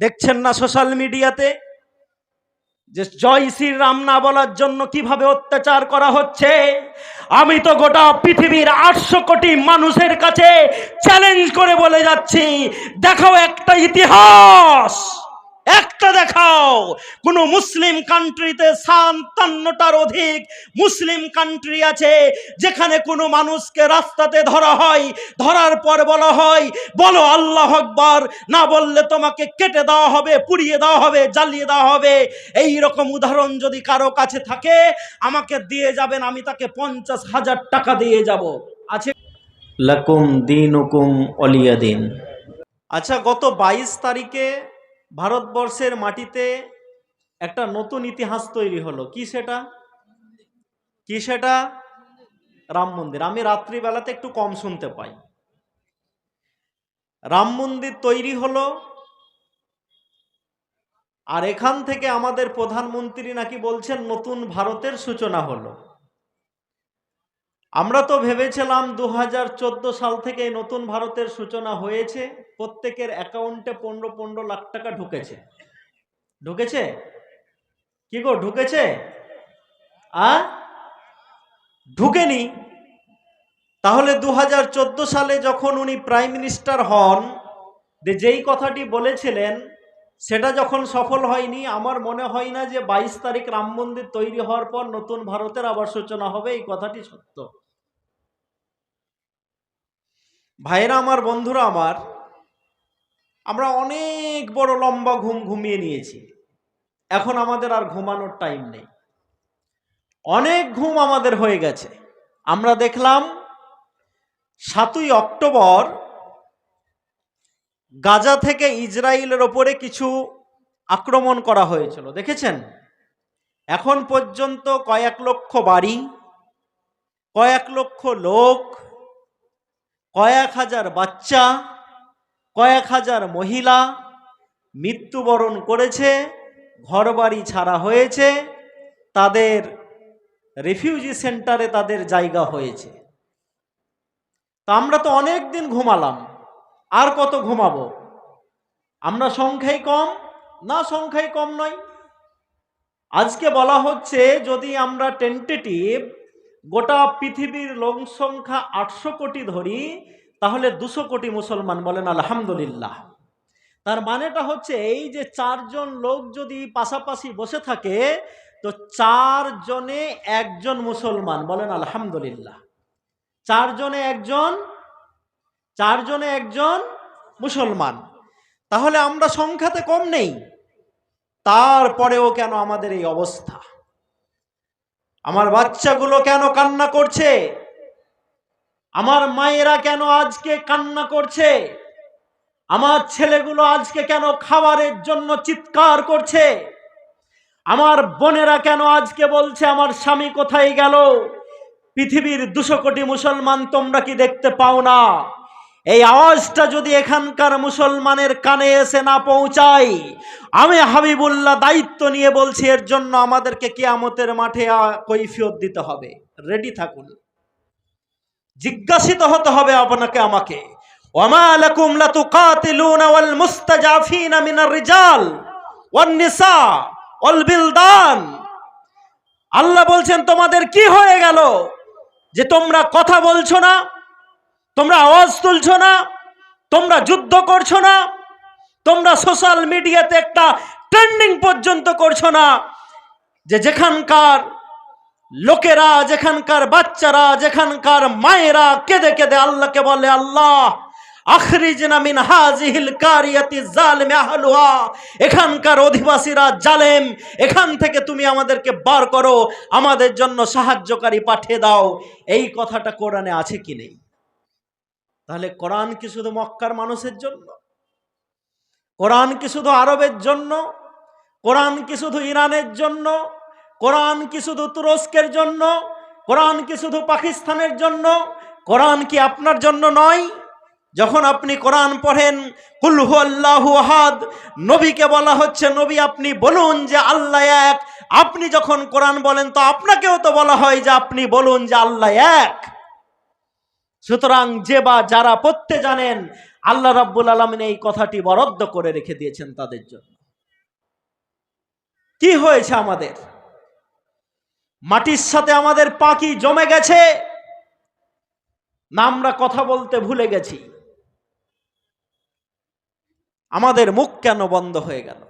দেখছেন না সোশ্যাল মিডিয়াতে? যে জয় শ্রীরাম না বলার জন্য কীভাবে অত্যাচার করা হচ্ছে? আমি তো গোটা পৃথিবীর আটশো কোটি মানুষের কাছে চ্যালেঞ্জ করে বলে যাচ্ছি। দেখো একটা ইতিহাস! একটা দেখাও কোন মুসলিম কান্ট্রিতে সান্তান্নটার অধিক মুসলিম কান্ট্রি আছে যেখানে কোনো মানুষকে রাস্তাতে ধরা হয় ধরার পর বলা হয় বলো আল্লাহ আকবার না বললে তোমাকে কেটে দেওয়া হবে পুড়িয়ে দেওয়া হবে জ্বালিয়ে দেওয়া হবে। এই রকম উদাহরণ যদি কারও কাছে থাকে আমাকে দিয়ে যাবেন আমি তাকে পঞ্চাশ হাজার টাকা দিয়ে যাব। আছে? লাকুম দিনুকুম অলিয়া দিন আচ্ছা গত বাইশ তারিখে ভারতবর্ষের মাটিতে একটা নতুন ইতিহাস তৈরি হলো। কি সেটা? কি সেটা? রাম মন্দির। আমি রাত্রিবেলাতে একটু কম শুনতে পাই। রাম মন্দির তৈরি হলো আর এখান থেকে আমাদের প্রধানমন্ত্রী নাকি বলছেন, নতুন ভারতের সূচনা হলো। আমরা তো ভেবেছিলাম দু হাজার চোদ্দ সাল থেকে নতুন ভারতের সূচনা হয়েছে। প্রত্যেকের অ্যাকাউন্টে পনেরো পনেরো লাখ টাকা ঢুকেছে। ঢুকেছে? কি গো, ঢুকেছে? আ? ঢুকেনি? তাহলে দু হাজার চোদ্দ সালে যখন উনি প্রাইম মিনিস্টার হন যে যেই কথাটি বলেছিলেন, সেটা যখন সফল হয়নি, আমার মনে হয় না যে বাইশ তারিখ রাম মন্দির তৈরি হওয়ার পর নতুন ভারতের আবার সূচনা হবে, এই কথাটি সত্য। ভাইরা আমার, বন্ধুরা আমার, আমরা অনেক বড় লম্বা ঘুম ঘুমিয়ে নিয়েছি। এখন আমাদের আর ঘুমানোর টাইম নেই। অনেক ঘুম আমাদের হয়ে গেছে। আমরা দেখলাম সাতই অক্টোবর গাজা থেকে ইসরায়েলের ওপরে কিছু আক্রমণ করা হয়েছিল। দেখেছেন? এখন পর্যন্ত কয়েক লক্ষ বাড়ি, কয়েক লক্ষ লোক কয়েক হাজার বাচ্চা, কয়েক হাজার মহিলা মৃত্যুবরণ করেছে, ঘরবাড়ি ছাড়া হয়েছে, তাদের রেফিউজি সেন্টারে তাদের জায়গা হয়েছে। তা আমরা তো অনেক দিন ঘুমালাম, আর কত ঘুমাবো? আমরা সংখ্যাই কম? না, সংখ্যাই কম নয়। আজকে বলা হচ্ছে, যদি আমরা টেন্টেটিভ গোটা পৃথিবীর লোক সংখ্যা আটশো কোটি ধরি তাহলে দুশো কোটি মুসলমান বলেন আলহামদুলিল্লাহ। তার মানেটা হচ্ছে এই যে চারজন লোক যদি পাশাপাশি বসে থাকে, তো চারজনে একজন মুসলমান বলেন আলহামদুলিল্লাহ। চারজনে একজন চারজনে একজন মুসলমান। তাহলে আমরা সংখ্যাতে কম নেই। তারপরেও কেন আমাদের এই অবস্থা? আমার বাচ্চাগুলো কেন কান্না করছে? আমার মায়েরা কেন আজকে কান্না করছে? আমার ছেলেগুলো আজকে কেন খাবারের জন্য চিৎকার করছে? আমার বোনেরা কেন আজকে বলছে, আমার স্বামী কোথায় গেল? পৃথিবীর দুশো কোটি মুসলমান তোমরা কি দেখতে পাও না? এই আওয়াজটা যদি এখানকার মুসলমানের কানে এসে না পৌঁছায়, আমি হাবিবুল্লাহ দায়িত্ব নিয়ে বলছি, এর জন্য আমাদেরকে কেয়ামতের মাঠে কৈফিয়ত দিতে হবে। রেডি থাকুন। জিজ্ঞাসিত হতে হবে আপনাকে, আমাকে। ওয়াল মিনার রিজাল আল্লাহ বলছেন, তোমাদের কি হয়ে গেল যে তোমরা কথা বলছো না? তোমরা আওয়াজ তুলছো না, তোমরা যুদ্ধ করছ না, তোমরা সোশ্যাল মিডিয়াতে একটা ট্রেন্ডিং পর্যন্ত করছ না যে যেখানকার লোকেরা, যেখানকার বাচ্চারা, যেখানকার মায়েরা কেঁদে কেঁদে আল্লাহকে বলে, আল্লাহ এখানকার অধিবাসীরা জালেম, এখান থেকে তুমি আমাদেরকে বার করো, আমাদের জন্য সাহায্যকারী পাঠিয়ে দাও। এই কথাটা কোরআনে আছে কি নেই? তাহলে কোরআন কি শুধু মক্কার মানুষের জন্য? কোরআন কি শুধু আরবের জন্য? কোরআন কি শুধু ইরানের জন্য? কোরআন কি শুধু তুরস্কের জন্য? কোরআন কি শুধু পাকিস্তানের জন্য? কোরআন কি আপনার জন্য নয়? যখন আপনি কোরআন পড়েন কুলহু আল্লাহ আহাদ, নবীকে বলা হচ্ছে, নবী আপনি বলুন যে আল্লাহ এক। আপনি যখন কোরআন বলেন, তো আপনাকেও তো বলা হয় যে আপনি বলুন যে আল্লাহ এক। সুতরাং যে বা যারা পড়তে জানেন, আল্লাহ রাব্বুল আলমিন এই কথাটি বরাদ্দ করে রেখে দিয়েছেন তাদের জন্য। কি হয়েছে আমাদের? মাটির সাথে আমাদের পাখি জমে গেছে? না, আমরা কথা বলতে ভুলে গেছি। আমাদের মুখ কেন বন্ধ হয়ে গেল?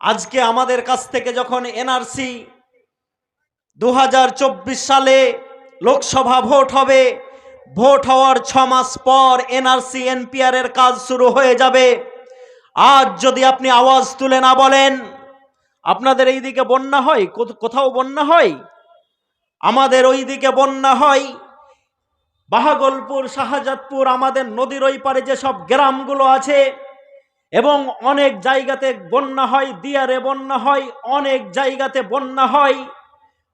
আজকে আমাদের কাছ থেকে যখন এনআরসি দু হাজার চব্বিশ সালে লোকসভা ভোট হবে। ভোট হওয়ার ছ মাস পর এনআরসি, এনপিআর এর কাজ শুরু হয়ে যাবে। আজ যদি আপনি আওয়াজ তুলে না বলেন, আপনাদের এই দিকে বন্যা হয়? কোথ- কোথাও বন্যা হয়? আমাদের ওই দিকে বন্যা হয়। বাহাগলপুর, শাহজাদপুর, আমাদের নদীর ওই পারে যেসব গ্রামগুলো আছে, এবং অনেক জায়গাতে বন্যা হয়, দিয়ারে বন্যা হয়, অনেক জায়গাতে বন্যা হয়।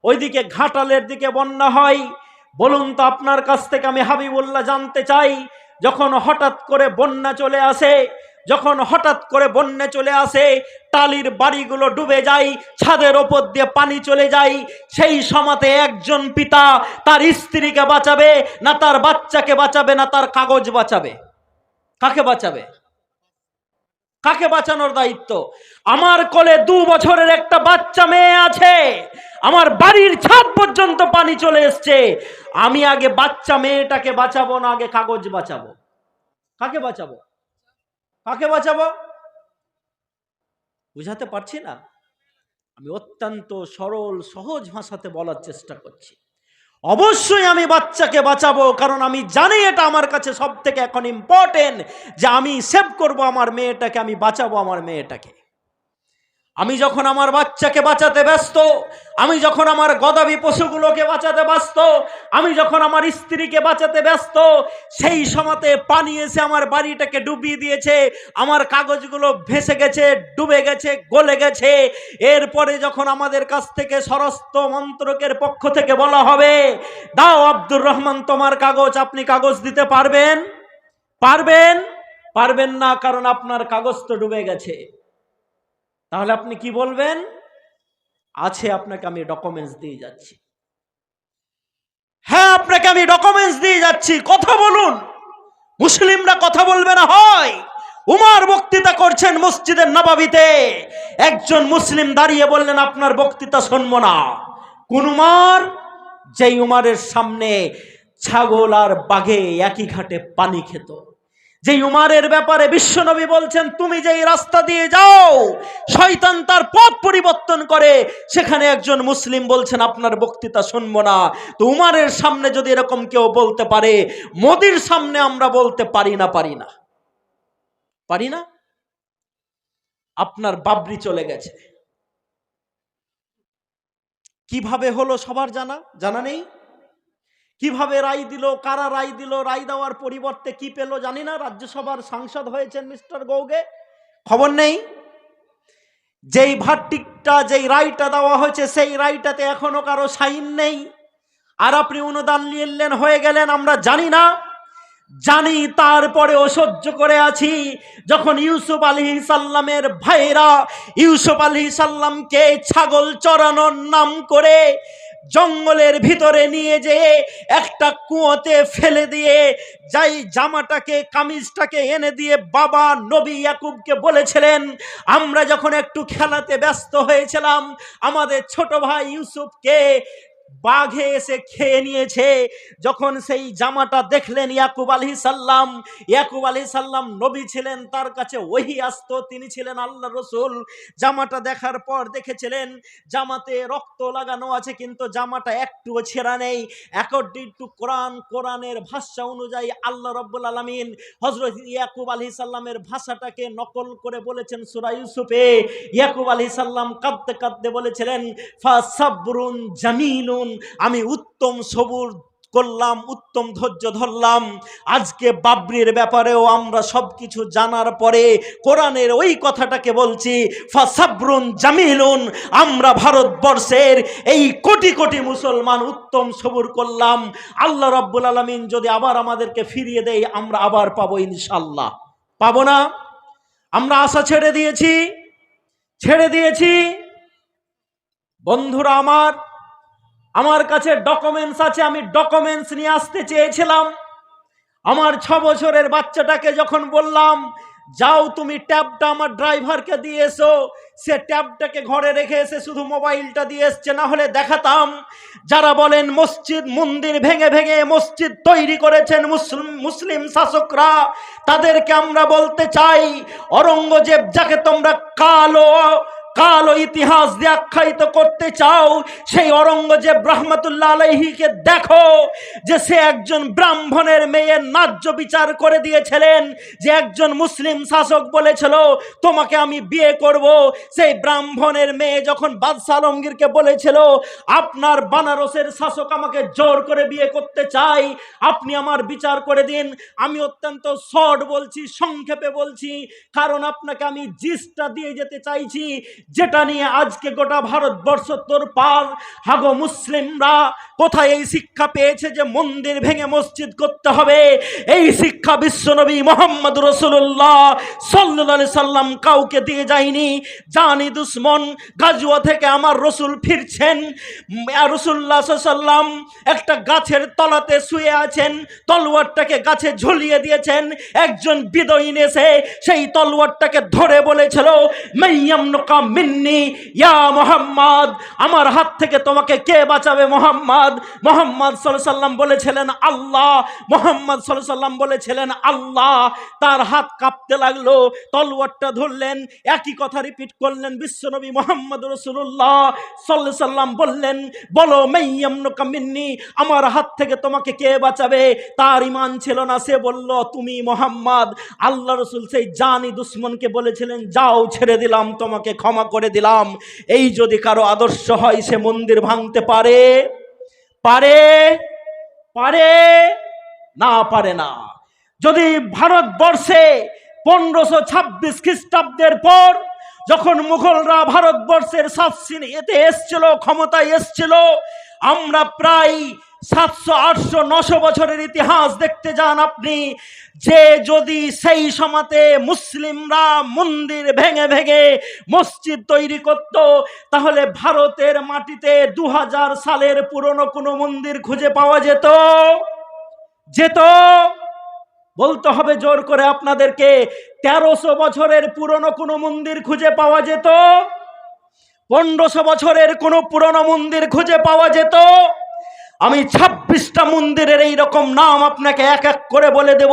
ওইদিকে ঘাটালের দিকে বন্যা হয়। বলুন তো আপনার কাছ থেকে আমি হাবিবুল্লাহ জানতে চাই, যখন হঠাৎ করে বন্যা চলে আসে, যখন হঠাৎ করে বন্যা চলে আসে, টালির বাড়িগুলো ডুবে যায়, ছাদের ওপর দিয়ে পানি চলে যায়, সেই সমাতে একজন পিতা তার স্ত্রীকে বাঁচাবে, না তার বাচ্চাকে বাঁচাবে, না তার কাগজ বাঁচাবে। কাকে বাঁচাবে? কাকে বাঁচানোর দায়িত্ব? আমার কোলে দু বছরের একটা বাচ্চা মেয়ে আছে। আমার বাড়ির ছাদ পর্যন্ত পানি চলে এসছে। আমি আগে বাচ্চা মেয়েটাকে বাঁচাবো না, আগে কাগজ বাঁচাবো। কাকে বাঁচাবো? কাকে বাঁচাবো? বুঝাতে পারছি না। আমি অত্যন্ত সরল, সহজ ভাষাতে বলার চেষ্টা করছি। অবশ্যই আমি বাচ্চাকে বাঁচাবো, কারণ আমি জানি এটা আমার কাছে সব থেকে এখন ইম্পর্টেন্ট যে আমি সেভ করব আমার মেয়েটাকে, আমি বাঁচাবো আমার মেয়েটাকে। আমি যখন আমার বাচ্চাকে বাঁচাতে ব্যস্ত, আমি যখন আমার গদাবি পশুগুলোকে বাঁচাতে ব্যস্ত, আমি যখন আমার স্ত্রীকে বাঁচাতে ব্যস্ত, সেই সময়তে পানি এসে আমার বাড়িটাকে ডুবিয়ে দিয়েছে, আমার কাগজগুলো ভেসে গেছে, ডুবে গেছে, গলে গেছে। এরপরে যখন আমাদের কাছ থেকে সরস্ত মন্ত্রকের পক্ষ থেকে বলা হবে, দাও আব্দুর রহমান, তোমার কাগজ, আপনি কাগজ দিতে পারবেন? পারবেন? পারবেন না, কারণ আপনার কাগজ তো ডুবে গেছে। তাহলে আপনি কি বলবেন? আছে আপনাকে আমি ডকুমেন্টস দিয়ে যাচ্ছি। হ্যাঁ আপনাকে আমি ডকুমেন্টস দিয়ে যাচ্ছি। কথা বলুন। মুসলিমরা কথা বলবে না, হয়। উমার বক্তৃতা করছেন মসজিদের নবাবিতে। একজন মুসলিম দাঁড়িয়ে বললেন, আপনার বক্তৃতা শুনব না। কোন উমার? যেই উমারের সামনে ছাগল আর বাঘে একই ঘাটে পানি খেত। যে উমারের ব্যাপারে বিশ্বনবী বলছেন, তুমি যেই রাস্তা দিয়ে যাও, শয়তান তার পথ পরিবর্তন করে। সেখানে একজন মুসলিম বলছেন, আপনার বক্তৃতা শুনব না। তো উমারের সামনে যদি এরকম কেউ বলতে পারে, মোদির সামনে আমরা বলতে পারি না পারি না। পারি না? আপনার বাবরি চলে গেছে। কীভাবে হলো সবার জানা? জানা নেই? কীভাবে রায় দিল, কারা রায় দিল, রায় দেওয়ার পরিবর্তে কি পেল জানি না। রাজ্যসভার সাংসদ হয়েছেন মিস্টার গৌগে। খবর নেই? যেই ভার্টিকটা যেই রায়টা দেওয়া হয়েছে, সেই রায়টাতে এখনও কারও সাইন নেই। আর আপনি অনুদান নিলেন, হয়ে গেলেন, আমরা জানি না। জানি তারপরে সহ্য করে আছি। যখন ইউসুফ আলী সাল্লামের ভাইরা, ইউসুফ আলী সাল্লামকে ছাগল চড়ানোর নাম করে জঙ্গলের ভিতরে নিয়ে যেয়ে একটা কুয়োতে ফেলে দিয়ে যাই জামাটাকে, কামিজটাকে এনে দিয়ে বাবা নবী ইয়াকুবকে বলেছিলেন, আমরা যখন একটু খেলাতে ব্যস্ত হয়েছিলাম, আমাদের ছোট ভাই ইউসুফকে বাঘে এসে খেয়ে নিয়েছে। যখন সেই জামাটা দেখলেন ইয়াকুব আলী সাল্লাম, ইয়াকুব আলী সাল্লাম নবী ছিলেন, তার কাছে ওহি আসতো, তিনি ছিলেন আল্লাহ রসুল। জামাটা দেখার পর দেখেছিলেন, জামাতে রক্ত লাগানো আছে, কিন্তু জামাটা একটুও ছেঁড়া নেই। অ্যাকর্ডিং টু কোরআন, কোরআনের ভাষা অনুযায়ী আল্লাহ রব্বুল আলমিন হজরত ইয়াকুব আলী সাল্লামের ভাষাটাকে নকল করে বলেছেন সুরা ইউসুফে। ইয়াকুব আলী সাল্লাম কাঁদতে কাঁদতে বলেছিলেন ফা সাবরুন জামিলুন আমি উত্তম সবুর করলাম, উত্তম ধৈর্য ধরলাম। আজকে বাবরির ব্যাপারেও আমরা সব কিছু জানার পরে কোরআনের ওই কথাটাকে বলছি, ফাসাবরুন জামিলুন আমরা ভারতবর্ষের এই কোটি কোটি মুসলমান উত্তম সবুর করলাম। আল্লাহ রব্বুল আলমিন যদি আবার আমাদেরকে ফিরিয়ে দেয়, আমরা আবার পাবো ইনশাল্লাহ পাবো না? আমরা আশা ছেড়ে দিয়েছি। ছেড়ে দিয়েছি। বন্ধুরা আমার আমার কাছে ডকুমেন্টস আছে, আমি ডকুমেন্টস নিয়ে আসতে চেয়েছিলাম। আমার ছ বছরের বাচ্চাটাকে যখন বললাম, যাও তুমি ট্যাবটা আমার ড্রাইভারকে দিয়ে এসো। সে ট্যাবটাকে ঘরে রেখে এসে শুধু মোবাইলটা দিয়ে এসছে। না হলে দেখাতাম, যারা বলেন মসজিদ মন্দির ভেঙে ভেঙে মসজিদ তৈরি করেছেন মুসলিম মুসলিম শাসকরা, তাদেরকে আমরা বলতে চাই, অরঙ্গজেব যাকে তোমরা কালো কালো ইতিহাস দিয়ে আখ্যায়িত করতে চাও, সেই অরঙ্গজেব রহমতুল্লাহ আলহিকে দেখো যে সে একজন ব্রাহ্মণের মেয়ের ন্যায্য বিচার করে দিয়েছিলেন, যে একজন মুসলিম শাসক বলেছিল, তোমাকে আমি বিয়ে করব। সেই ব্রাহ্মণের মেয়ে যখন বাদশাহ আলমগীরকে বলেছিল, আপনার বানারসের শাসক আমাকে জোর করে বিয়ে করতে চাই, আপনি আমার বিচার করে দিন। আমি অত্যন্ত শর্ট বলছি, সংক্ষেপে বলছি, কারণ আপনাকে আমি জিসটা দিয়ে যেতে চাইছি যেটা নিয়ে আজকে গোটা ভারতবর্ষ তোর পার হাগো মুসলিমরা, কোথায় এই শিক্ষা পেয়েছে যে মন্দির ভেঙে মসজিদ করতে হবে? এই শিক্ষা বিশ্বনবী মোহাম্মদ রসুল্লাহ সাল্লাহ সাল্লাম কাউকে দিয়ে যায়নি। জানি দুশ্মন, গাজুয়া থেকে আমার রসুল ফিরছেন। রসুল্লাহ সাল্লাম একটা গাছের তলাতে শুয়ে আছেন, তলোয়ারটাকে গাছে ঝুলিয়ে দিয়েছেন। একজন বিদয়ীন এসে সেই তলোয়ারটাকে ধরে বলেছিল মাইয়াম নোকা মিন্নি ইয়া মোহাম্মদ, আমার হাত থেকে তোমাকে কে বাঁচাবে মোহাম্মদ? মোহাম্মদ সাল্লাম বলেছিলেন, আল্লাহ। মোহাম্মদ সাল্লাম বলেছিলেন, আল্লাহ। তার হাত কাঁপতে লাগল ধরলেন, একই কথা রিপিট করলেন বিশ্বনবী মোহাম্মদ রসুল্লাহ সাল্লাহ সাল্লাম বললেন, বলো মিন্নি, আমার হাত থেকে তোমাকে কে বাঁচাবে? তার ইমান ছিল না, সে বলল, তুমি মোহাম্মদ। আল্লাহ রসুল সেই জানি দুশ্মনকে বলেছিলেন, যাও, ছেড়ে দিলাম তোমাকে, ক্ষমা করে দিলাম। এই যদি কারও আদর্শ হয়, সে মন্দির ভাঙতে পারে? পারে? পারে? না পারে না। যদি ভারতবর্ষে পনেরোশো ছাব্বিশ খ্রিস্টাব্দের পর যখন মুঘলরা ভারতবর্ষের শাসন এতে এসছিল, ক্ষমতায় এসছিল, আমরা প্রায় সাতশো, আটশো, নশো বছরের ইতিহাস দেখতে যান আপনি। যে যদি সেই সমাতে মুসলিমরা মন্দির ভেঙে ভেঙে মসজিদ তৈরি করত, তাহলে ভারতের মাটিতে দু হাজার সালের পুরনো কোনো মন্দির খুঁজে পাওয়া যেত? যেত? বলতে হবে জোর করে আপনাদেরকে, তেরোশো বছরের পুরনো কোনো মন্দির খুঁজে পাওয়া যেত? পনেরোশো বছরের কোনো পুরনো মন্দির খুঁজে পাওয়া যেত? আমি ছাব্বিশটা মন্দিরের এই রকম নাম আপনাকে এক এক করে বলে দেব।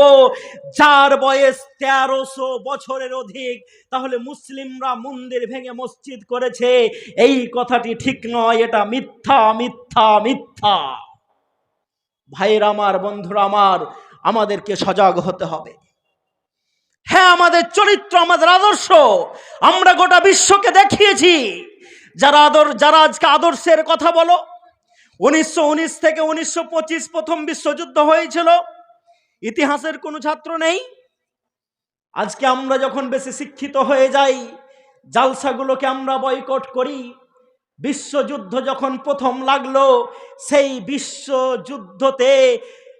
যার বয়স তেরোশো বছরের অধিক, তাহলে মুসলিমরা মন্দির ভেঙে মসজিদ করেছে। এই কথাটি ঠিক নয়, এটা মিথ্যা মিথ্যা মিথ্যা। ভাইয়ের আমার, বন্ধুরা আমার, আমাদেরকে সজাগ হতে হবে। হ্যাঁ আমাদের চরিত্র, আমাদের আদর্শ, আমরা গোটা বিশ্বকে দেখিয়েছি। যারা আদর, যারা আজকে আদর্শের কথা বলো উনিশশো উনিশ থেকে উনিশশো পঁচিশ প্রথম বিশ্বযুদ্ধ হয়েছিল। ইতিহাসের কোনো ছাত্র নেই। আজকে আমরা যখন বেশি শিক্ষিত হয়ে যাই, জালসাগুলোকে আমরা বয়কট করি, বিশ্বযুদ্ধ যখন প্রথম লাগল, সেই বিশ্বযুদ্ধতে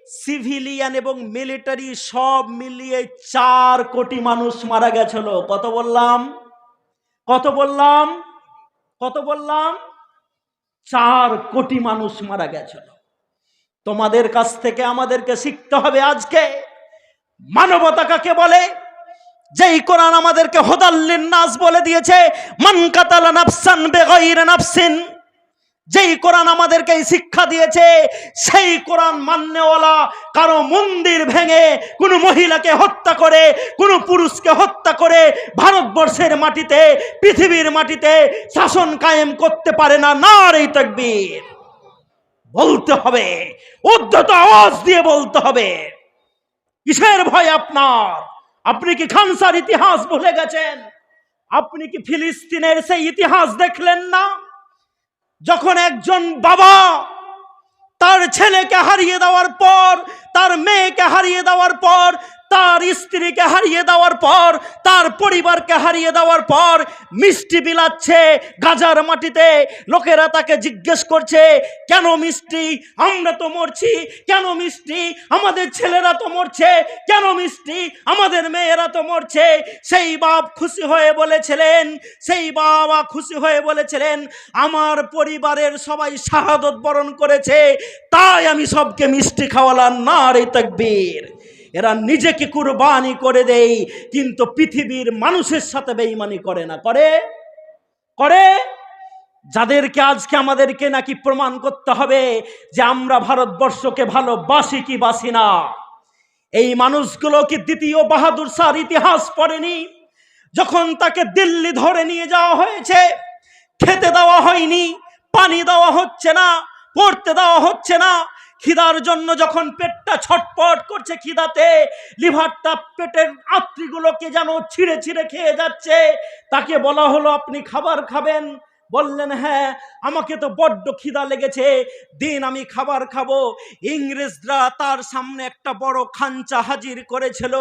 সিভিলিয়ান এবং মিলিটারি সব মিলিয়ে চার কোটি মানুষ মারা গেছিল। কত বললাম? কত বললাম? কত বললাম? চার কোটি মানুষ মারা গেছিল। তোমাদের কাছ থেকে আমাদেরকে শিখতে হবে আজকে। মানবতা কাকে বলে? যেই কোরআন আমাদেরকে হোদাল্লিন নাস বলে দিয়েছে, মান কাতালা নাফসান বেগাইরা নাফসিন। যেই কোরআন আমাদেরকে শিক্ষা দিয়েছে, সেই কোরআন মান্যওয়ালা কারও মন্দির ভেঙে কোনো মহিলাকে হত্যা করে, কোনো পুরুষকে হত্যা করে ভারতবর্ষের মাটিতে, পৃথিবীর মাটিতে শাসন কায়েম করতে পারে না না এই তকবীর। বলতে হবে, উদ্ধত আওয়াজ দিয়ে বলতে হবে। কিসের ভয় আপনার? আপনি কি খানসার ইতিহাস ভুলে গেছেন? আপনি কি ফিলিস্তিনের সেই ইতিহাস দেখলেন না? যখন একজন বাবা তার ছেলেকে হারিয়ে দেওয়ার পর তার মেয়েকে হারিয়ে দেওয়ার পর তার স্ত্রীকে হারিয়ে দেওয়ার পর, তার পরিবারকে হারিয়ে দেওয়ার পর মিষ্টি বিলাচ্ছে গাজার মাটিতে। লোকেরা তাকে জিজ্ঞেস করছে, কেন মিষ্টি? আমরা তো মরছি। কেন মিষ্টি? আমাদের ছেলেরা তো মরছে। কেন মিষ্টি? আমাদের মেয়েরা তো মরছে। সেই বাপ খুশি হয়ে বলেছিলেন, সেই বাবা খুশি হয়ে বলেছিলেন, আমার পরিবারের সবাই শাহাদত বরণ করেছে, তাই আমি সবকে মিষ্টি খাওয়ালাম। না রে তকবীর। এরা নিজেকে কুরবানি করে দেই, কিন্তু পৃথিবীর মানুষের সাথে বেইমানি করে না। করে? করে? যাদেরকে আজকে আমাদেরকে নাকি প্রমাণ করতে হবে যে আমরা ভারতবর্ষকে ভালোবাসি কি বাসি না। এই মানুষগুলো কি দ্বিতীয় বাহাদুর শাহর ইতিহাস পড়েনি? যখন তাকে দিল্লি ধরে নিয়ে যাওয়া হয়েছে, খেতে দেওয়া হয়নি, পানি দেওয়া হচ্ছে না, পড়তে দেওয়া হচ্ছে না খিদার জন্য যখন পেটটা ছটপট করছে খিদাতে, লিভারটা পেটের আত্রিগুলোকে যেন ছিঁড়ে ছিঁড়ে খেয়ে যাচ্ছে, তাকে বলা হলো, আপনি খাবার খাবেন। বললেন হ্যাঁ আমাকে তো বড্ড খিদা লেগেছে। দিন আমি খাবার খাব। ইংরেজরা তার সামনে একটা বড় খাঞ্চা হাজির করেছিল।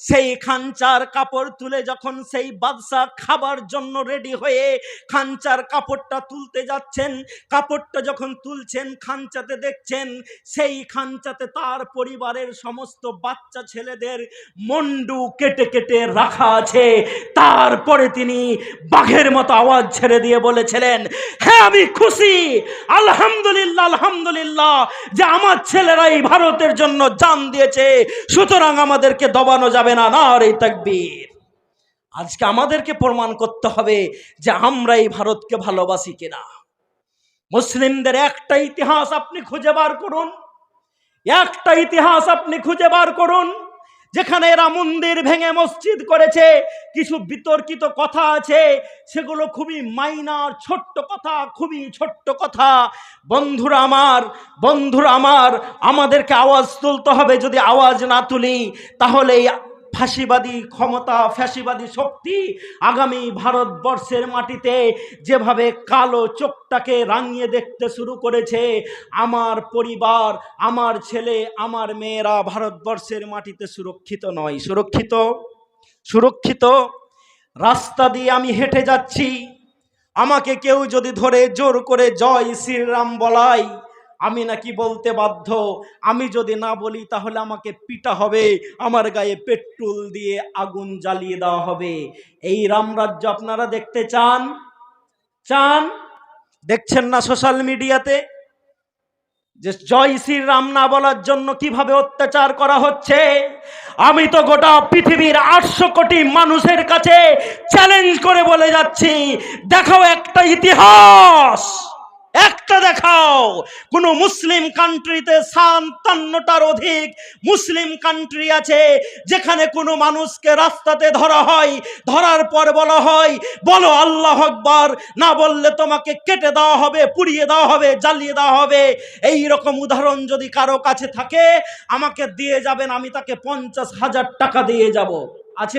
সেই খাঞ্চার কাপড় তুলে যখন সেই বাদশা খাবার জন্য রেডি হয়ে খাঞ্চার কাপড়টা তুলতে যাচ্ছেন, কাপড়টা যখন তুলছেন, খাঞ্চাতে দেখছেন, সেই খাঞ্চাতে তার পরিবারের সমস্ত বাচ্চা ছেলেদের মন্ডু কেটে কেটে রাখা আছে। তারপরে তিনি বাঘের মতো আওয়াজ ছেড়ে দিয়ে বলেছিলেন হ্যাঁ আমি খুশি, আলহামদুলিল্লাহ আলহামদুলিল্লাহ, যে আমার ছেলেরা এই ভারতের জন্য জান দিয়েছে, সুতরাং আমাদেরকে দবানো যাবে না না রে তাকবীর। আজকে আমাদেরকে প্রমাণ করতে হবে যে আমরা এই ভারতকে ভালোবাসি কিনা। মুসলিমদের একটা ইতিহাস আপনি খুঁজে বার করুন, একটা ইতিহাস আপনি খুঁজে বার করুন যেখানে এরা মন্দির ভেঙে মসজিদ করেছে, কিছু বিতর্কিত কথা আছে, সেগুলো খুবই মাইনার, ছোট্ট কথা, খুবই ছোট্ট কথা। বন্ধুরা আমার বন্ধুরা আমার, আমাদেরকে আওয়াজ তুলতে হবে। যদি আওয়াজ না তুলি, তাহলে ফাঁসিবাদী ক্ষমতা, ফ্যাসিবাদী শক্তি আগামী ভারতবর্ষের মাটিতে যেভাবে কালো চোখটাকে রাঙিয়ে দেখতে শুরু করেছে, আমার পরিবার, আমার ছেলে, আমার মেয়েরা ভারতবর্ষের মাটিতে সুরক্ষিত নয়। সুরক্ষিত? সুরক্ষিত? রাস্তা দিয়ে আমি হেঁটে যাচ্ছি। আমাকে কেউ যদি ধরে জোর করে জয় শ্রীরাম বলাই আমি নাকি বলতে বাধ্য? আমি যদি না বলি তাহলে আমাকে পিটা হবে। আমার গায়ে পেট্রোল দিয়ে আগুন জ্বালিয়ে দেওয়া হবে। এই রামরাজ্য আপনারা দেখতে চান? চান? দেখছেন না সোশ্যাল মিডিয়াতে? যে জয় শ্রীরাম না বলার জন্য কীভাবে অত্যাচার করা হচ্ছে? আমি তো গোটা পৃথিবীর আটশো কোটি মানুষের কাছে চ্যালেঞ্জ করে বলে যাচ্ছি। দেখো একটা ইতিহাস! একটা দেখাও। কোন মুসলিম কান্ট্রিতে সান্তান্নটার অধিক মুসলিম কান্ট্রি আছে যেখানে কোনো মানুষকে রাস্তাতে ধরা হয়, ধরার পর বলা হয়, বলো আল্লাহ আকবার, না বললে তোমাকে কেটে দেওয়া হবে, পুড়িয়ে দেওয়া হবে, জ্বালিয়ে দেওয়া হবে। এই রকম উদাহরণ যদি কারও কাছে থাকে, আমাকে দিয়ে যাবেন, আমি তাকে পঞ্চাশ হাজার টাকা দিয়ে যাব। আছে